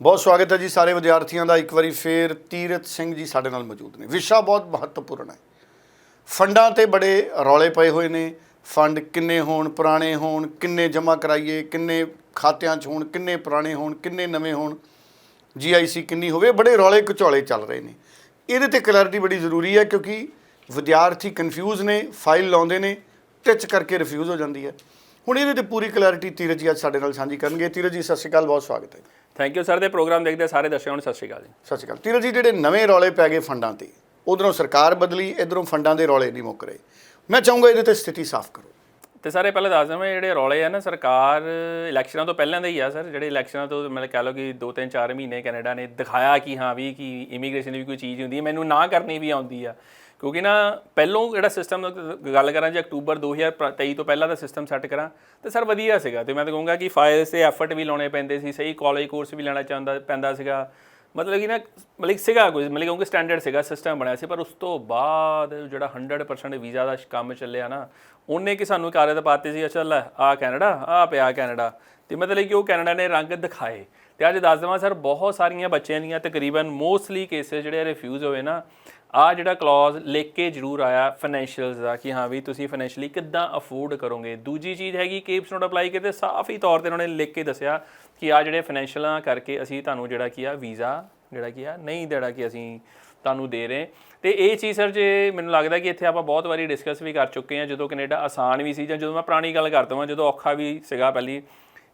ਬਹੁਤ ਸਵਾਗਤ ਹੈ ਜੀ ਸਾਰੇ ਵਿਦਿਆਰਥੀਆਂ ਦਾ। ਇੱਕ ਵਾਰੀ ਫੇਰ ਤੀਰਤ ਸਿੰਘ ਜੀ ਸਾਡੇ ਨਾਲ ਮੌਜੂਦ ਨੇ। ਵਿਸ਼ਾ ਬਹੁਤ ਮਹੱਤਵਪੂਰਨ ਹੈ। ਫੰਡਾਂ ਤੇ ਬੜੇ ਰੌਲੇ ਪਏ ਹੋਏ ਨੇ। ਫੰਡ ਕਿੰਨੇ ਹੋਣ, ਪੁਰਾਣੇ ਹੋਣ, ਕਿੰਨੇ ਜਮ੍ਹਾਂ ਕਰਾਈਏ, ਕਿੰਨੇ ਖਾਤਿਆਂ 'ਚ ਹੋਣ, ਕਿੰਨੇ ਪੁਰਾਣੇ ਹੋਣ, ਕਿੰਨੇ ਨਵੇਂ ਹੋਣ ਜੀਆਈਸੀ ਕਿੰਨੀ ਹੋਵੇ, ਬੜੇ ਰੌਲੇ ਘਚੋਲੇ ਚੱਲ ਰਹੇ ਨੇ। ਇਹਦੇ ਤੇ ਕਲੈਰਿਟੀ ਬੜੀ ਜ਼ਰੂਰੀ ਹੈ ਕਿਉਂਕਿ ਵਿਦਿਆਰਥੀ ਕਨਫਿਊਜ਼ ਨੇ ਫਾਈਲ ਲਾਉਂਦੇ ਨੇ ਟਿਚ ਕਰਕੇ ਰਿਫਿਊਜ਼ ਹੋ ਜਾਂਦੀ ਹੈ। ਹੁਣ ਇਹਦੇ ਤੇ ਪੂਰੀ ਕਲੈਰਿਟੀ ਤੀਰਤ ਜੀ ਅੱਜ ਸਾਡੇ ਨਾਲ ਸਾਂਝੀ ਕਰਨਗੇ। ਤੀਰਤ ਜੀ ਸਤਿ ਸ਼੍ਰੀ ਅਕਾਲ ਬਹੁਤ ਸਵਾਗਤ ਹੈ ਥੈਂਕ ਯੂ ਸਰ ਦੇ ਪ੍ਰੋਗਰਾਮ ਦੇਖਦੇ ਸਾਰੇ ਦਰਸ਼ਕਾਂ ਨੂੰ ਸਤਿ ਸ਼੍ਰੀ ਅਕਾਲ ਜੀ। ਸਤਿ ਸ਼੍ਰੀ ਅਕਾਲ। ਤੀਰਤ ਜੀ ਜਿਹੜੇ ਨਵੇਂ ਰੌਲੇ ਪੈ ਗਏ ਫੰਡਾਂ ਤੇ ਉਧਰੋਂ ਸਰਕਾਰ ਬਦਲੀ ਇਧਰੋਂ ਫੰਡਾਂ ਦੇ ਰੌਲੇ ਨਹੀਂ ਮੁੱਕ ਰਹੇ। ਮੈਂ ਚਾਹੂੰਗਾ ਇਹਦੇ ਤੇ ਸਥਿਤੀ ਸਾਫ਼ ਕਰੋ। ਤੇ ਸਾਰੇ ਪਹਿਲਾਂ ਦੱਸ ਦਵਾਂ ਜਿਹੜੇ ਰੌਲੇ ਆ ਨਾ ਸਰਕਾਰ ਇਲੈਕਸ਼ਨਾਂ ਤੋਂ ਪਹਿਲਾਂ ਦਾ ਹੀ ਆ ਸਰ, ਜਿਹੜੇ ਇਲੈਕਸ਼ਨਾਂ ਤੋਂ ਮਤਲਬ ਕਹ ਲਓ ਕਿ 2-3 4 ਮਹੀਨੇ ਕੈਨੇਡਾ ਨੇ ਦਿਖਾਇਆ ਕਿ ਹਾਂ ਵੀ ਕਿ ਇਮੀਗ੍ਰੇਸ਼ਨ ਦੀ ਵੀ ਕੋਈ ਚੀਜ਼ ਹੁੰਦੀ ਹੈ, ਮੈਨੂੰ ਨਾ ਕਰਨੀ ਵੀ ਆਉਂਦੀ ਆ। ਕਿਉਂਕਿ ਨਾ ਪਹਿਲੋਂ ਜਿਹੜਾ ਸਿਸਟਮ ਗੱਲ ਕਰਾਂ ਜੇ ਅਕਤੂਬਰ 2023 ਤੋਂ ਪਹਿਲਾਂ ਦਾ ਸਿਸਟਮ ਸੈੱਟ ਕਰਾਂ, ਤੇ ਸਰ ਵਧੀਆ ਸੀਗਾ। ਤੇ ਮੈਂ ਤਾਂ ਕਹੂੰਗਾ ਕਿ ਫਾਈਲਸ ਤੇ ਐਫਰਟ ਵੀ ਲਾਉਣੇ ਪੈਂਦੇ ਸੀ, ਸਹੀ ਕਾਲਜ ਕੋਰਸ ਵੀ ਲੈਣਾ ਚਾਹੁੰਦਾ, ਪੈਂਦਾ ਸੀਗਾ। ਮਤਲਬ ਕਿ ਨਾ, ਮਤਲਬ ਸੀਗਾ ਕੁਝ, ਮਤਲਬ ਕਿਉਂਕਿ ਸਟੈਂਡਰਡ ਸੀਗਾ ਸਿਸਟਮ ਬਣਿਆ ਸੀ, ਪਰ ਉਸ ਤੋਂ ਬਾਅਦ ਜਿਹੜਾ 100% ਵੀਜ਼ਾ ਦਾ ਕੰਮ ਚੱਲਿਆ ਨਾ, ਉਹਨੇ ਕਿ ਸਾਨੂੰ ਇੱਕ ਆਦਤ ਪਾਤੀ ਸੀ, ਅੱਛਾ ਲੈ ਆ ਕੈਨੇਡਾ ਆ ਪਿਆ ਕੈਨੇਡਾ ਤੇ ਮਤਲਬ ਕਿ ਉਹ ਕੈਨੇਡਾ ਨੇ ਰੰਗ ਦਿਖਾਏ। ਤੇ ਅੱਜ ਦੱਸ ਦਵਾਂ ਸਰ, ਬਹੁਤ ਸਾਰੀਆਂ ਬੱਚਿਆਂ ਦੀਆਂ ਤਕਰੀਬਨ ਮੋਸਟਲੀ ਕੇਸਿਸ ਜਿਹੜੇ ਰਿਫਿਊਜ਼ ਹੋਏ ਨਾ ਆ ਜਿਹੜਾ ਕਲੌਜ਼ ਲਿਖ ਕੇ ਜ਼ਰੂਰ ਆਇਆ ਫਾਈਨੈਂਸ਼ੀਅਲਸ ਦਾ ਕਿ ਹਾਂ ਵੀ ਤੁਸੀਂ ਫਾਈਨੈਂਸ਼ੀਅਲੀ ਕਿੱਦਾਂ ਅਫੋਰਡ ਕਰੋਗੇ। ਦੂਜੀ ਚੀਜ਼ ਹੈਗੀ ਕੇਪਸ ਨੋਟ ਅਪਲਾਈ ਕੀਤੇ, ਸਾਫ਼ ਹੀ ਤੌਰ ਤੇ ਉਹਨਾਂ ਨੇ ਲਿਖ ਕੇ ਦੱਸਿਆ ਕਿ ਆ ਜਿਹੜੇ ਫਾਈਨੈਂਸ਼ੀਅਲਾਂ ਕਰਕੇ ਅਸੀਂ ਤੁਹਾਨੂੰ ਜਿਹੜਾ ਕੀ ਆ ਵੀਜ਼ਾ ਜਿਹੜਾ ਕੀ ਆ ਨਹੀਂ ਜਿਹੜਾ ਕਿ ਅਸੀਂ ਤੁਹਾਨੂੰ ਦੇ ਰਹੇ। ਤੇ ਇਹ ਚੀਜ਼ ਸਰ ਜੇ ਮੈਨੂੰ ਲੱਗਦਾ ਕਿ ਇੱਥੇ ਆਪਾਂ ਬਹੁਤ ਵਾਰੀ ਡਿਸਕਸ ਵੀ ਕਰ ਚੁੱਕੇ ਹਾਂ, ਜਦੋਂ ਕੈਨੇਡਾ ਆਸਾਨ ਵੀ ਸੀ ਜਾਂ ਜਦੋਂ ਮੈਂ ਪੁਰਾਣੀ ਗੱਲ ਕਰ ਹਾਂ ਜਦੋਂ ਔਖਾ ਵੀ ਸੀਗਾ ਪਹਿਲੀ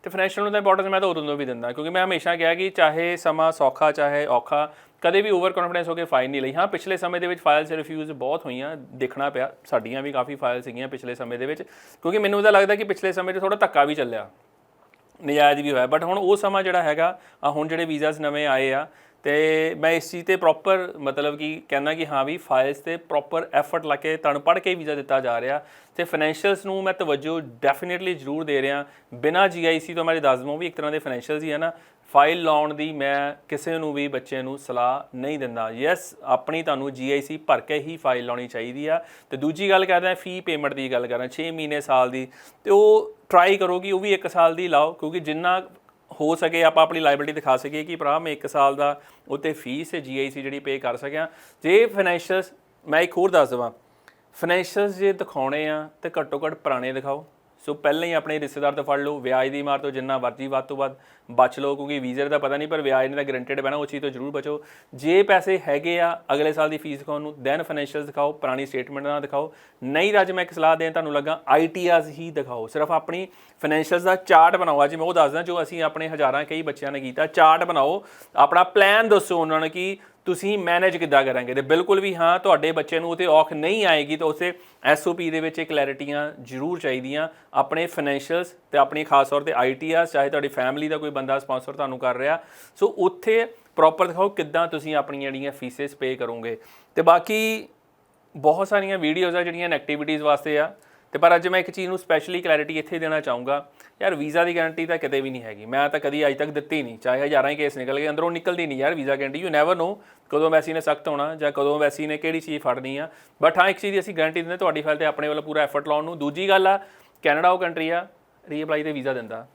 ਤੇ ਫਾਈਨੈਂਸ਼ੀਅਲ ਨੂੰ ਤਾਂ ਇੰਪੋਰਟੈਂਸ ਮੈਂ ਤਾਂ ਉਦੋਂ ਤੋਂ ਵੀ ਦਿੰਦਾ, ਕਿਉਂਕਿ ਮੈਂ ਹਮੇਸ਼ਾ ਕਿਹਾ ਕਿ ਚਾਹੇ ਸਮਾਂ ਸੌਖਾ, ਚਾਹੇ ਔਖਾ, ਕਦੇ ਵੀ ਓਵਰ ਕੌਨਫੀਡੈਂਸ ਹੋ ਕੇ ਫਾਈਲ ਨਹੀਂ ਲਈ। ਹਾਂ, ਪਿਛਲੇ ਸਮੇਂ ਦੇ ਵਿੱਚ ਫਾਈਲਸ ਰਿਫਿਊਜ਼ ਬਹੁਤ ਹੋਈਆਂ, ਦੇਖਣਾ ਪਿਆ, ਸਾਡੀਆਂ ਵੀ ਕਾਫੀ ਫਾਈਲ ਸੀਗੀਆਂ ਪਿਛਲੇ ਸਮੇਂ ਦੇ ਵਿੱਚ, ਕਿਉਂਕਿ ਮੈਨੂੰ ਇਹਦਾ ਲੱਗਦਾ ਕਿ ਪਿਛਲੇ ਸਮੇਂ 'ਚ ਥੋੜਾ ਧੱਕਾ ਵੀ ਚੱਲਿਆ। ਨਜਾਇਜ਼ ਵੀ ਹੋਇਆ। ਬਟ ਹੁਣ ਉਹ ਸਮਾਂ ਜਿਹੜਾ ਹੈਗਾ ਆ ਹੁਣ ਜਿਹੜੇ ਵੀਜ਼ਾਸ ਨਵੇਂ ਆਏ ਆ, ਤੇ ਮੈਂ ਇਸ ਚੀਜ਼ ਤੇ ਪ੍ਰੋਪਰ ਮਤਲਬ ਕਿ ਕਹਿੰਦਾ ਕਿ ਹਾਂ ਵੀ ਫਾਈਲਸ ਤੇ ਪ੍ਰੋਪਰ ਐਫਰਟ ਲਾ ਕੇ ਤੁਹਾਨੂੰ ਪੜ੍ਹ ਕੇ ਵੀਜ਼ਾ ਦਿੱਤਾ ਜਾ ਰਿਹਾ। ਤੇ ਫਾਈਨੈਂਸ਼ੀਅਲਸ ਨੂੰ ਮੈਂ ਤਵੱਜੋ ਡੈਫੀਨਿਟਲੀ ਜ਼ਰੂਰ ਦੇ ਰਿਹਾ। ਬਿਨਾ ਜੀਆਈਸੀ ਤੋਂ ਮੈਂ ਦੱਸ ਦਵਾਂ ਵੀ ਇੱਕ ਤਰ੍ਹਾਂ ਦੇ ਫਾਈਨੈਂਸ਼ੀਅਲਸ ਹੀ ਹੈ ਨਾ ਫਾਈਲ ਲਾਉਣ ਦੀ ਮੈਂ ਕਿਸੇ ਨੂੰ ਵੀ ਬੱਚੇ ਨੂੰ ਸਲਾਹ ਨਹੀਂ ਦਿੰਦਾ। ਯੈਸ ਆਪਣੀ ਤੁਹਾਨੂੰ ਜੀਆਈਸੀ ਭਰ ਕੇ ਹੀ ਫਾਈਲ ਲਾਉਣੀ ਚਾਹੀਦੀ ਆ। ਤੇ ਦੂਜੀ ਗੱਲ ਕਰਦਾ ਫੀ ਪੇਮੈਂਟ ਦੀ ਗੱਲ ਕਰਾਂ 6 ਮਹੀਨੇ ਸਾਲ ਦੀ। ਤੇ ਉਹ ਟਰਾਈ ਕਰੋ ਕਿ ਉਹ ਵੀ 1 ਸਾਲ ਦੀ ਲਾਓ, ਕਿਉਂਕਿ ਜਿੰਨਾ ਹੋ ਸਕੇ ਆਪਾਂ ਆਪਣੀ ਲਾਇਬਿਲਟੀ ਦਿਖਾ ਸਕੀਏ ਕਿ ਭਰਾ, ਮੈਂ 1 ਸਾਲ ਦਾ ਉੱਤੇ ਫੀਸ ਹੈ ਜੀਆਈਸੀ ਜਿਹੜੀ ਪੇ ਕਰ ਸਕਿਆ। ਜੇ ਫਾਈਨੈਂਸ਼ੀਅਲਸ ਮੈਂ ਇੱਕ ਹੋਰ ਦੱਸ ਦਵਾਂ। ਫਾਈਨੈਂਸ਼ੀਅਲਸ ਜੇ ਦਿਖਾਉਣੇ ਆ, ਤੇ ਘੱਟੋ ਘੱਟ ਪੁਰਾਣੇ ਦਿਖਾਓ। ਸੋ ਪਹਿਲਾਂ ਹੀ ਆਪਣੇ ਰਿਸ਼ਤੇਦਾਰ ਤੋਂ ਫੜ ਲਓ, ਵਿਆਜ ਦੀ ਮਾਰ ਤੋਂ ਜਿੰਨਾ ਵਰਜ਼ੀ ਵੱਧ ਤੋਂ ਵੱਧ ਬਚ ਲਓ, ਕਿਉਂਕਿ ਵੀਜ਼ੇ ਦਾ ਪਤਾ ਨਹੀਂ, ਪਰ ਵਿਆਜ ਨੇ ਤਾਂ ਗਰੰਟਡ ਪੈਣਾ ਉਹ ਚੀਜ਼ ਤੋਂ ਜ਼ਰੂਰ ਬਚੋ। ਜੇ ਪੈਸੇ ਹੈਗੇ ਆ, ਅਗਲੇ ਸਾਲ ਦੀ ਫੀਸ ਦਿਖਾਉਣ ਨੂੰ ਦੈਨ ਫਾਈਨੈਂਸ਼ੀਅਲਸ ਦਿਖਾਓ, ਪੁਰਾਣੀ ਸਟੇਟਮੈਂਟ ਨਾਲ ਦਿਖਾਓ। ਨਹੀਂ ਤਾਂ ਅੱਜ ਮੈਂ ਇੱਕ ਸਲਾਹ ਦੇਣ ਤੁਹਾਨੂੰ ਲੱਗਾ ਆਈਟੀਆਰਸ ਹੀ ਦਿਖਾਓ। ਸਿਰਫ ਆਪਣੀ ਫਾਈਨੈਂਸ਼ੀਅਲਸ ਦਾ ਚਾਰਟ ਬਣਾਓ। ਅੱਜ ਮੈਂ ਉਹ ਦੱਸਦਾ ਜੋ ਅਸੀਂ ਆਪਣੇ ਹਜ਼ਾਰਾਂ ਕਈ ਬੱਚਿਆਂ ਨੇ ਕੀਤਾ, ਚਾਰਟ ਬਣਾਓ। ਆਪਣਾ ਪਲਾਨ ਦੱਸੋ ਉਹਨਾਂ ਨੇ ਕਿ ਤੁਸੀਂ ਮੈਨੇਜ ਕਿੱਦਾਂ ਕਰਾਂਗੇ? ਤੇ ਬਿਲਕੁਲ ਵੀ ਹਾਂ, ਤੁਹਾਡੇ ਬੱਚੇ ਨੂੰ ਉਤੇ ਔਖ ਨਹੀਂ ਆਏਗੀ ਤਾਂ ਉਸੇ ਐਸਓਪੀ ਦੇ ਵਿੱਚ ਇਹ ਕਲੈਰਿਟੀਆਂ ਜ਼ਰੂਰ ਚਾਹੀਦੀਆਂ। ਆਪਣੇ ਫਾਈਨੈਂਸ਼ੀਅਲਸ ਤੇ ਆਪਣੀ ਖਾਸ ਤੌਰ ਤੇ ਆਈਟੀਆਰ ਚਾਹੇ ਤੁਹਾਡੀ ਫੈਮਿਲੀ ਦਾ ਕੋਈ ਬੰਦਾ ਸਪਾਂਸਰ ਤੁਹਾਨੂੰ ਕਰ ਰਿਹਾ। ਸੋ ਉੱਥੇ ਪ੍ਰੋਪਰ ਦਿਖਾਓ ਕਿੱਦਾਂ ਤੁਸੀਂ ਆਪਣੀਆਂ ਜਿਹੜੀਆਂ ਫੀਸਸ ਪੇ ਕਰੋਗੇ। ਤੇ ਬਾਕੀ ਬਹੁਤ ਸਾਰੀਆਂ ਵੀਡੀਓਜ਼ ਆ ਜਿਹੜੀਆਂ ਐਕਟੀਵਿਟੀਜ਼ ਵਾਸਤੇ ਆ। ਤੇ ਪਰ ਅੱਜ ਮੈਂ ਇੱਕ ਚੀਜ਼ ਨੂੰ ਸਪੈਸ਼ਲੀ ਕਲੈਰਿਟੀ ਇੱਥੇ ਦੇਣਾ ਚਾਹੂੰਗਾ, ਯਾਰ ਵੀਜ਼ਾ ਦੀ ਗਾਰੰਟੀ ਤਾਂ ਕਿਤੇ ਵੀ ਨਹੀਂ ਹੈਗੀ। ਮੈਂ ਤਾਂ ਕਦੀ ਅੱਜ ਤੱਕ ਦਿੱਤੀ ਨਹੀਂ, ਚਾਹੇ ਹਜ਼ਾਰਾਂ ਹੀ ਕੇਸ ਨਿਕਲ ਗਏ, ਅੰਦਰੋਂ ਨਿਕਲਦੀ ਨਹੀਂ ਯਾਰ visa guarantee you never know ਕਦੋਂ ਵੈਸੀ ਨੇ ਸਖਤ ਹੋਣਾ ਜਾਂ ਕਦੋਂ ਵੈਸੀ ਨੇ ਕਿਹੜੀ ਚੀਜ਼ ਫੜਨੀ ਆ। ਬਟ ਹਾਂ, ਇੱਕ ਚੀਜ਼ ਦੀ ਅਸੀਂ ਗਾਰੰਟੀ ਦਿੰਦੇ ਤੁਹਾਡੀ ਫਾਈਲ ਤੇ ਆਪਣੇ ਵੱਲੋਂ ਪੂਰਾ ਐਫਰਟ ਲਾਉਣ ਨੂੰ। ਦੂਜੀ ਗੱਲ ਆ ਕੈਨੇਡਾ ਉਹ ਕੰਟਰੀ ਆ ਰੀਅਪਲਾਈ ਤੇ ਵੀਜ਼ਾ ਦਿੰਦਾ।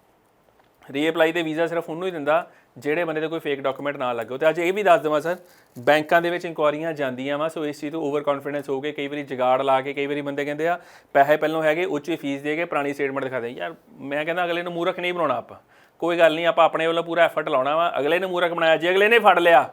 ਰੀਅਪਲਾਈ ਤੇ ਵੀਜ਼ਾ ਸਿਰਫ ਉਹਨੂੰ ਹੀ ਦਿੰਦਾ ਜਿਹੜੇ ਬੰਦੇ ਦੇ ਕੋਈ ਫੇਕ ਡਾਕੂਮੈਂਟ ਨਾ ਲੱਗੇ ਤੇ ਅੱਜ ਇਹ ਵੀ ਦੱਸ ਦਵਾਂ ਸਰ, ਬੈਂਕਾਂ ਦੇ ਵਿੱਚ ਇਨਕੁਆਰੀਆਂ ਜਾਂਦੀਆਂ ਵਾ, ਸੋ ਇਸ ਚੀਜ਼ ਤੋਂ ਓਵਰ ਕੌਨਫੀਡੈਂਸ ਹੋ ਕੇ ਕਈ ਵਾਰੀ ਜਗਾੜ ਲਾ ਕੇ ਕਈ ਵਾਰੀ ਬੰਦੇ ਕਹਿੰਦੇ ਆ, ਪੈਸੇ ਪਹਿਲੋਂ ਹੈਗੇ, ਉੱਚੀ ਫੀਸ ਦੇ ਕੇ ਪੁਰਾਣੀ ਸਟੇਟਮੈਂਟ ਦਿਖਾ ਦੇ। ਯਾਰ ਮੈਂ ਕਹਿੰਦਾ ਅਗਲੇ ਨੂੰ ਮੂਰਖ ਨਹੀਂ ਬਣਾਉਣਾ ਆਪਾਂ। ਕੋਈ ਗੱਲ ਨਹੀਂ, ਆਪਾਂ ਆਪਣੇ ਵੱਲੋਂ ਪੂਰਾ ਐਫਰਟ ਲਾਉਣਾ ਵਾ, ਅਗਲੇ ਨੇ ਮੂਰਖ ਬਣਾਇਆ, ਜੇ ਅਗਲੇ ਨੇ ਫੜ ਲਿਆ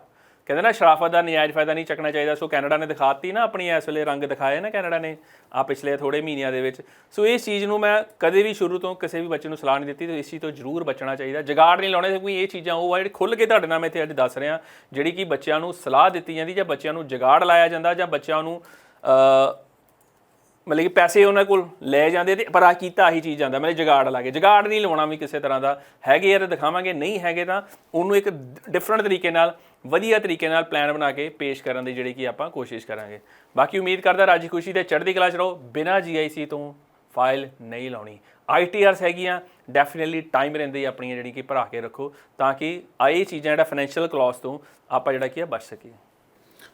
ਕਹਿੰਦੇ ਨਾ, ਸ਼ਰਾਫਤ ਦਾ ਨਜਾਇਜ਼ ਫਾਇਦਾ ਨਹੀਂ ਚੱਕਣਾ ਚਾਹੀਦਾ। ਸੋ ਕੈਨੇਡਾ ਨੇ ਦਿਖਾਤੀ ਨਾ ਆਪਣੀ ਇਸ ਵੇਲੇ ਰੰਗ ਦਿਖਾਏ ਨਾ ਕੈਨੇਡਾ ਨੇ, ਆ ਪਿਛਲੇ ਥੋੜੇ ਮਹੀਨਿਆਂ ਦੇ ਵਿੱਚ। ਸੋ ਇਸ ਚੀਜ਼ ਨੂੰ ਮੈਂ ਕਦੇ ਵੀ ਸ਼ੁਰੂ ਤੋਂ ਕਿਸੇ ਵੀ ਬੱਚੇ ਨੂੰ ਸਲਾਹ ਨਹੀਂ ਦਿੱਤੀ, ਤੇ ਇਸ ਚੀਜ਼ ਤੋਂ ਜ਼ਰੂਰ ਬਚਣਾ ਚਾਹੀਦਾ। ਜਗਾੜ ਨਹੀਂ ਲਾਉਣੇ, ਕੋਈ ਇਹ ਚੀਜ਼ਾਂ, ਉਹ ਆ ਜਿਹੜੀ ਖੁੱਲ ਕੇ ਤੁਹਾਡੇ ਨਾਲ ਮੈਂ ਇੱਥੇ ਅੱਜ ਦੱਸ ਰਿਹਾ, ਜਿਹੜੀ ਕਿ ਬੱਚਿਆਂ ਨੂੰ ਸਲਾਹ ਦਿੱਤੀ ਜਾਂਦੀ, ਜਾਂ ਬੱਚਿਆਂ ਨੂੰ ਜਗਾੜ ਲਾਇਆ ਜਾਂਦਾ, ਜਾਂ ਬੱਚਿਆਂ ਨੂੰ ਮਤਲਬ ਕਿ ਪੈਸੇ ਉਹਨਾਂ ਕੋਲ ਲੈ ਜਾਂਦੇ ਤੇ ਪਰ ਆ ਕੀਤਾ, ਆਹੀ ਚੀਜ਼ ਜਾਂਦਾ, ਮਤਲਬ ਜਗਾੜ ਲਾ ਕੇ। ਜਗਾੜ ਨਹੀਂ ਲਾਉਣਾ ਵੀ ਕਿਸੇ ਤਰ੍ਹਾਂ ਦਾ ਹੈਗੇ ਯਾਰ ਦਿਖਾਵਾਂਗੇ, ਨਹੀਂ ਹੈਗੇ ਤਾਂ ਉਹਨੂੰ ਇੱਕ ਡਿਫਰੈਂਟ ਤਰੀਕੇ ਨਾਲ ਵਧੀਆ ਤਰੀਕੇ ਨਾਲ ਪਲਾਨ ਬਣਾ ਕੇ ਪੇਸ਼ ਕਰਨ ਦੀ ਜਿਹੜੀ ਕਿ ਆਪਾਂ ਕੋਸ਼ਿਸ਼ ਕਰਾਂਗੇ। ਬਾਕੀ ਉਮੀਦ ਕਰਦਾ ਰਾਜੀ ਖੁਸ਼ੀ ਦੇ ਚੜ੍ਹਦੀ ਕਲਾ ਚ ਰਹੋ। ਬਿਨਾਂ ਜੀਆਈਸੀ ਤੋਂ ਫਾਈਲ ਨਹੀਂ ਲਾਉਣੀ। ਆਈਟੀਆਰਸ ਹੈਗੀਆਂ ਡੈਫੀਨਿਟਲੀ ਟਾਈਮ ਰਹਿੰਦੇ ਆਪਣੀਆਂ ਜਿਹੜੀ ਕਿ ਭਰਾ ਕੇ ਰੱਖੋ ਤਾਂ ਕਿ ਆ ਇਹ ਚੀਜ਼ਾਂ ਜਿਹੜਾ ਫਾਈਨੈਂਸ਼ੀਅਲ ਕਲੌਸ ਤੋਂ ਆਪਾਂ ਜਿਹੜਾ ਕੀ ਆ ਬਚ ਸਕੀਏ।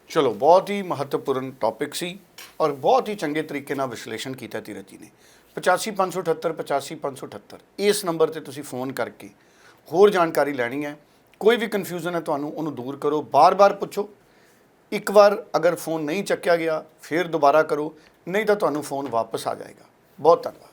ਚਲੋ, ਬਹੁਤ ਹੀ ਮਹੱਤਵਪੂਰਨ ਟੌਪਿਕ ਸੀ ਔਰ ਬਹੁਤ ਹੀ ਚੰਗੇ ਤਰੀਕੇ ਨਾਲ ਵਿਸ਼ਲੇਸ਼ਣ ਕੀਤਾ ਤੀਰਤ ਜੀ ਨੇ। 85578 85578 ਇਸ ਨੰਬਰ ਤੇ ਤੁਸੀਂ ਫੋਨ ਕਰਕੇ ਹੋਰ ਜਾਣਕਾਰੀ ਲੈਣੀ ਹੈ। ਕੋਈ ਵੀ ਕਨਫਿਊਜ਼ਨ ਹੈ ਤੁਹਾਨੂੰ, ਉਹਨੂੰ ਦੂਰ ਕਰੋ। ਬਾਰ-ਬਾਰ ਪੁੱਛੋ। ਇੱਕ ਵਾਰ ਅਗਰ ਫੋਨ ਨਹੀਂ ਚੱਕਿਆ ਗਿਆ, ਫਿਰ ਦੁਬਾਰਾ ਕਰੋ। ਨਹੀਂ ਤਾਂ ਤੁਹਾਨੂੰ ਫੋਨ ਵਾਪਸ ਆ ਜਾਏਗਾ। ਬਹੁਤ ਧੰਨਵਾਦ।